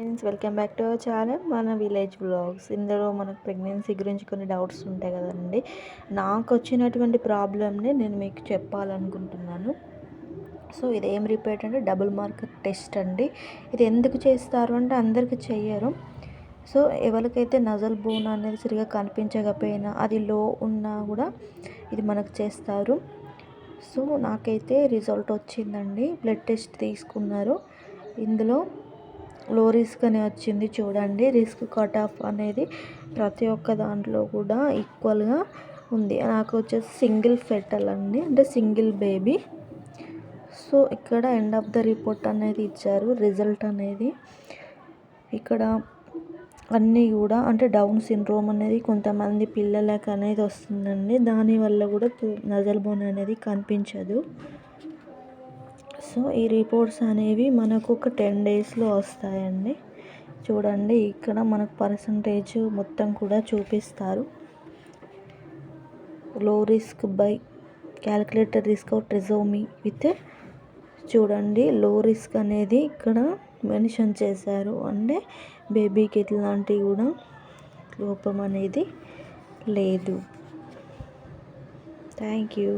Friends welcome back to our channel. మన village blogs ఇందులో మనకు ప్రెగ్నెన్సీ గురించి కొన్ని డౌట్స్ ఉంటాయి కదండి. నాకు వచ్చినటువంటి ప్రాబ్లమ్ని నేను మీకు చెప్పాలనుకుంటున్నాను. సో ఇది ఏం రిపేట్ అంటే డబుల్ మార్క్ టెస్ట్ అండి. ఇది ఎందుకు చేస్తారు అంటే అందరికీ చెయ్యరు. సో ఎవరికైతే నజల్ బోన్ అనేది సరిగా కనిపించకపోయినా అది లో ఉన్నా కూడా ఇది మనకు చేస్తారు. సో నాకైతే రిజల్ట్ వచ్చిందండి. బ్లడ్ టెస్ట్ తీసుకున్నారు. ఇందులో లో రిస్క్ అని వచ్చింది చూడండి. రిస్క్ కట్ ఆఫ్ అనేది ప్రతి ఒక్క దాంట్లో కూడా ఈక్వల్గా ఉంది. నాకు వచ్చేసి సింగిల్ ఫెటల్ అండి. అంటే సింగిల్ బేబీ. సో ఇక్కడ ఎండ్ ఆఫ్ ద రిపోర్ట్ అనేది ఇచ్చారు. రిజల్ట్ అనేది. ఇక్కడ అన్నీ కూడా అంటే డౌన్ సిండ్రోమ్ అనేది కొంతమంది పిల్లలకు అనేది వస్తుందండి. దానివల్ల కూడా నజల్ బోన్ అనేది కనిపించదు. సో ఈ రిపోర్ట్స్ అనేవి మనకు ఒక టెన్ డేస్లో వస్తాయండి. చూడండి ఇక్కడ మనకు పర్సంటేజ్ మొత్తం కూడా చూపిస్తారు. Low risk by calculator risk out రిజోమీ with చూడండి లో రిస్క్ అనేది ఇక్కడ మెన్షన్ చేశారు. అంటే బేబీకి ఎట్లాంటివి కూడా లోపం అనేది లేదు. Thank you